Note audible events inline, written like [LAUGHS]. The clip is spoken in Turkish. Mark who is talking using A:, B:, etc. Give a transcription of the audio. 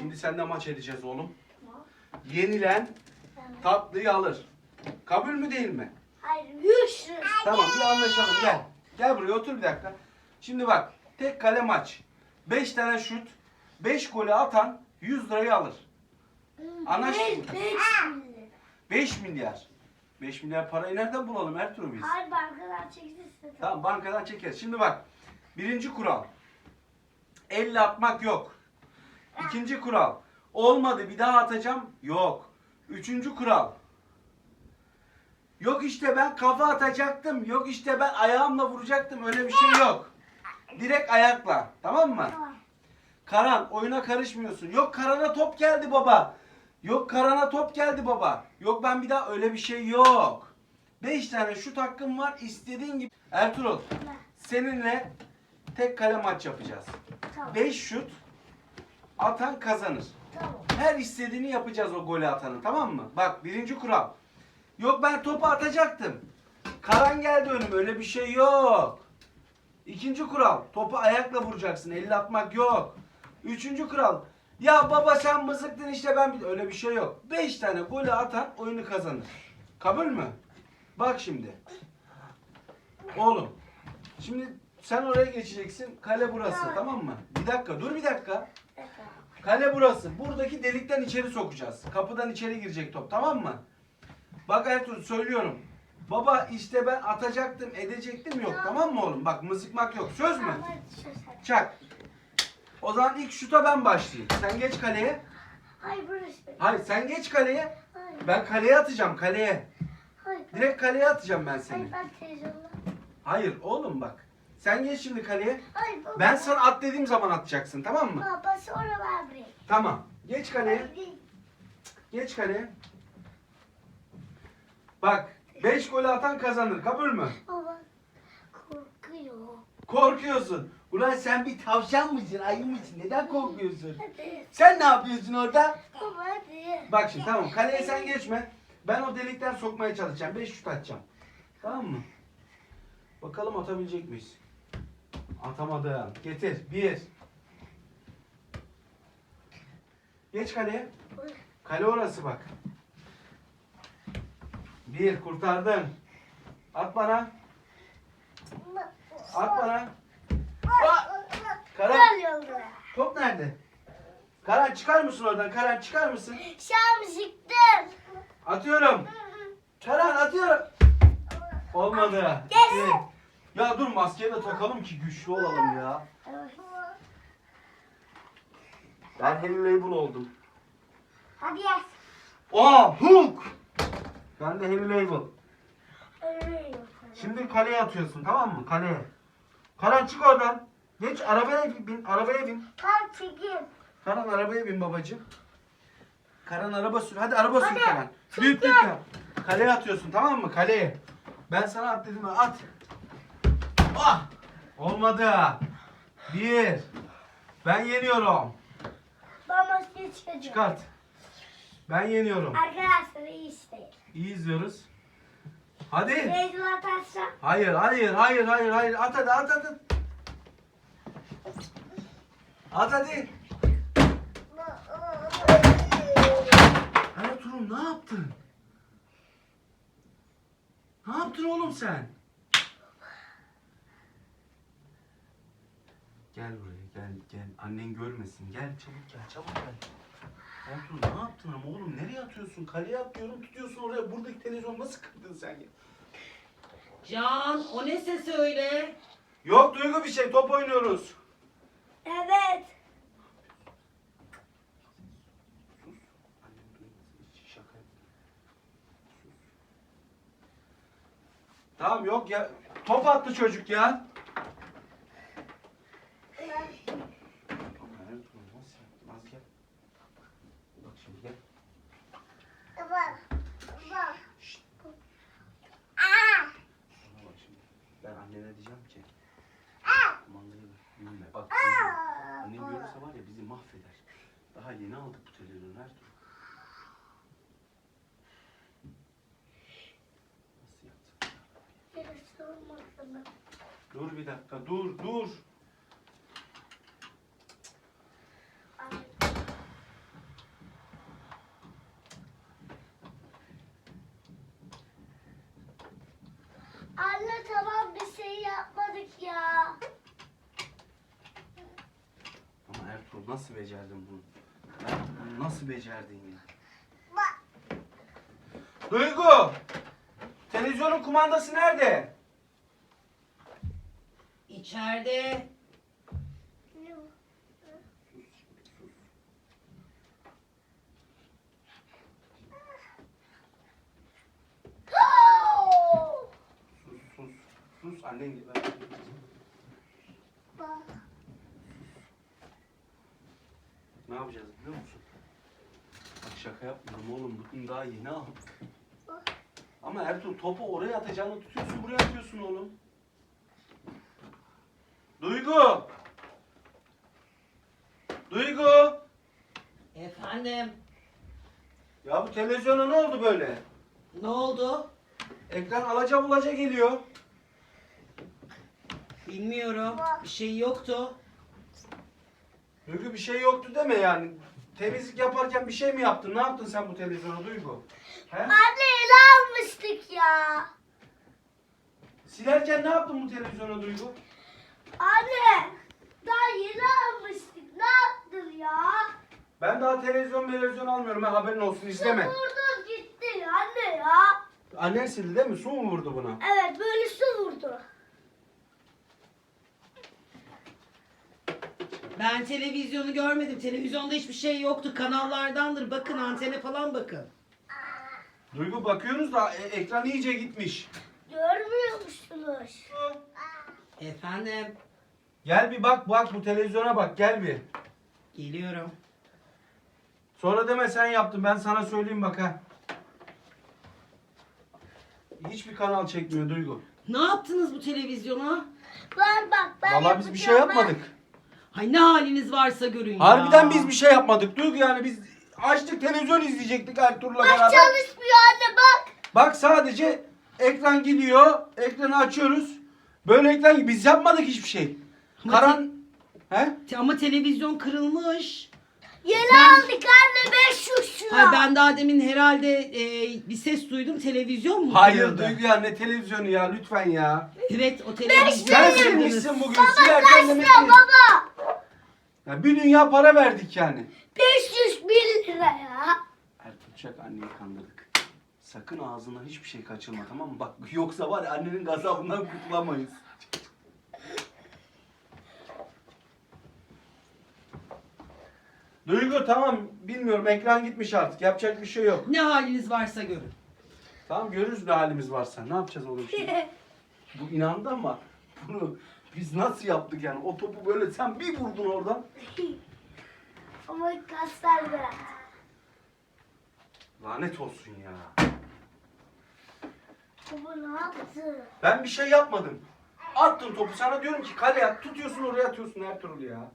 A: Şimdi seninle maç edeceğiz oğlum. Yenilen tatlıyı alır. Kabul mü değil mi?
B: Hayır, 100 lira.
A: Tamam bir anlaşalım gel. Gel buraya otur bir dakika. Şimdi bak tek kale maç. 5 tane şut. 5 golü atan 100 lirayı alır. Anlaştık mı?
B: 5 lira.
A: 5 milyar. 5 milyar parayı nereden bulalım Ertuğrul biz?
B: Hayır bankadan çekilirsin.
A: Tamam bankadan çekeriz. Şimdi bak. Birinci kural. Elle atmak yok. İkinci kural. Olmadı bir daha atacağım. Yok. Üçüncü kural. Yok işte ben kafa atacaktım. Yok işte ben ayağımla vuracaktım. Öyle bir şey yok. Direkt ayakla. Tamam mı? Karan oyuna karışmıyorsun. Yok Karan'a top geldi baba. Yok Karan'a top geldi baba. Yok ben bir daha öyle bir şey yok. 5 tane şut hakkım var. İstediğin gibi. Ertuğrul seninle tek kale maç yapacağız.
B: Tamam.
A: 5 şut atan kazanır.
B: Tamam.
A: Her istediğini yapacağız o golü atanın tamam mı? Bak birinci kural. Yok ben topu atacaktım. Karan geldi önüme öyle bir şey yok. İkinci kural. Topu ayakla vuracaksın. Elle atmak yok. Üçüncü kural. Ya baba sen mızıktın işte ben. Öyle bir şey yok. Beş tane golü atan oyunu kazanır. Kabul mü? Bak şimdi. Oğlum. Şimdi sen oraya geçeceksin. Kale burası
B: Tamam.
A: tamam mı? Bir dakika dur bir dakika. Kale burası. Buradaki delikten içeri sokacağız. Kapıdan içeri girecek top tamam mı? Bak Ertuğrul söylüyorum. Baba işte ben atacaktım edecektim yok tamam mı oğlum? Bak mızıkmak yok. Söz mü? Çak. O zaman ilk şuta ben başlayayım. Sen geç kaleye.
B: Hayır burası.
A: Hayır sen geç kaleye.
B: Hayır.
A: Ben kaleye atacağım kaleye.
B: Hayır.
A: Direkt kaleye atacağım ben seni.
B: Hayır ben televizyonda.
A: Hayır oğlum bak. Sen geç şimdi kaleye.
B: Hayır baba.
A: Ben sana at dediğim zaman atacaksın tamam mı?
B: Baba sonra ben buraya.
A: Tamam. Geç kaleye. Geç kaleye. Bak 5 golü atan kazanır. Kabul mü?
B: Baba korkuyor.
A: Korkuyorsun. Ulan sen bir tavşan mısın? Ayı mısın? Neden korkuyorsun?
B: Hadi.
A: Sen ne yapıyorsun orada?
B: Baba hadi.
A: Bak şimdi tamam kaleye sen geçme. Ben o delikten sokmaya çalışacağım. 5 şut atacağım. Tamam mı? Bakalım atabilecek miyiz? Atamadım. Getir. Bir. Geç kaleye. Kale orası bak. Bir kurtardın. At bana. At bana. Aa! Karan top nerede? Karan çıkar mısın oradan? Karan çıkar mısın?
B: Şam çıktım.
A: Atıyorum. Karan atıyorum. Olmadı.
B: Yes.
A: Ya dur maskeyi de takalım ki güçlü olalım ya. Ben Heavy Label oldum.
B: Hadi yes.
A: Aa Hulk. Ben de Heavy Label. Şimdi kaleye atıyorsun tamam mı? Kaleye. Karan çık oradan. Geç arabaya bin. Arabaya bin.
B: Tam çekeyim.
A: Karan arabaya bin babacığım. Karan araba sür. Hadi araba sür Karan. Büyük büyük. Kaleye atıyorsun tamam mı? Kaleye. Ben sana at dedim at. Ah! Olmadı. Bir. Ben yeniyorum.
B: Ben maskeyi çıkacağım.
A: Çıkart. Ben yeniyorum.
B: Arkadaşlar iyi işte.
A: İyi izliyoruz. Hadi.
B: Teyze atarsa.
A: Hayır, hayır, hayır, hayır, hayır. At hadi, at hadi. At hadi. Ertuğrul ne yaptın? Ne yaptın oğlum sen? Gel buraya gel gel. Annen görmesin. Gel çabuk gel çabuk gel. Ertuğrul ne yaptın ama oğlum nereye atıyorsun? Kaleye atıyorum tutuyorsun oraya. Buradaki televizyon nasıl kırdın sen ya?
C: Can o ne sesi öyle?
A: Yok Duygu bir şey top oynuyoruz.
B: Evet.
A: Sus. Annem duymasın hiç şaka yaptım. Sus. Tamam yok ya. Top attı çocuk ya. Dur bir dakika dur dur.
B: Anne tamam bir şey yapmadık ya.
A: Ama Ertuğrul nasıl becerdin bunu? Ertuğrul nasıl becerdin ya?
B: Bak.
A: Duygu! Televizyonun kumandası nerede?
C: İçeride.
A: Sus sus. Sus annen gibi. Ne yapacağız biliyor musun? Bak şaka yapmıyorum oğlum. Bugün daha yeni aldık. Ama Ertuğrul topu oraya atacağını tutuyorsun buraya atıyorsun oğlum. Duygu! Duygu!
C: Efendim.
A: Ya bu televizyona ne oldu böyle?
C: Ne oldu?
A: Ekran alaca bulaca geliyor.
C: Bilmiyorum. Bir şey yoktu.
A: Duygu bir şey yoktu deme yani. Temizlik yaparken bir şey mi yaptın? Ne yaptın sen bu televizyona Duygu? He?
B: Anne ele almıştık ya.
A: Silerken ne yaptın bu televizyona Duygu?
B: Anne daha yeni almıştık. Ne yaptın ya?
A: Ben daha televizyon televizyon almıyorum ha haberin olsun izleme.
B: Vurdu gitti anne ya.
A: Annen sildi değil mi? Su mu vurdu buna?
B: Evet böyle su vurdu.
C: Ben televizyonu görmedim. Televizyonda hiçbir şey yoktu. Kanallardandır. Bakın antene falan bakın.
A: Duygu bakıyoruz da e, ekran iyice gitmiş.
B: Görmüyor musunuz?
C: Efendim.
A: Gel bir bak bak bu televizyona bak gel bir.
C: Geliyorum.
A: Sonra deme sen yaptın ben sana söyleyeyim bak ha. Hiçbir kanal çekmiyor Duygu.
C: Ne yaptınız bu televizyona?
B: Var bak ben
A: Vallahi biz bir şey
B: yapacağım,
A: yapmadık.
C: Hay ne haliniz varsa görün ya.
A: Harbiden biz bir şey yapmadık Duygu yani biz açtık televizyon izleyecektik Ertuğrul'la
B: Bak
A: beraber.
B: çalışmıyor anne bak.
A: Bak sadece ekran gidiyor. Ekranı açıyoruz. Böyle ekran biz yapmadık hiçbir şey.
C: Ama
A: Karan he?
C: Te- Ama televizyon kırılmış.
B: Yeni
C: Ben-
B: aldık anne 500 lira.
C: Hay ben daha demin herhalde e, bir ses duydum. Televizyon mu?
A: Hayır
C: kırıldı?
A: Duygu ya ne televizyonu ya lütfen ya.
C: Evet o televizyon.
A: Sen silmişsin bugün
B: Baba
A: silerken demek
B: kaç
A: ki.
B: baba?
A: Ya bir dünya para verdik yani.
B: 500 bin lira ya.
A: Ertuğrul Çak anneyi kandırdık. Sakın ağzından hiçbir şey kaçırma tamam mı? Bak yoksa var ya annenin gazabından kurtulamayız. Duygu tamam bilmiyorum ekran gitmiş artık yapacak bir şey yok.
C: Ne haliniz varsa görün.
A: Tamam görürüz ne halimiz varsa. Ne yapacağız oğlum şimdi? [LAUGHS] Bu inandı ama bunu biz nasıl yaptık yani? O topu böyle sen bir vurdun oradan. [LAUGHS]
B: Ama kaslar bırak.
A: Lanet olsun ya.
B: Baba ne yaptı?
A: Ben bir şey yapmadım. Attın topu sana diyorum ki kaleye at. Tutuyorsun oraya atıyorsun Ertuğrul ya.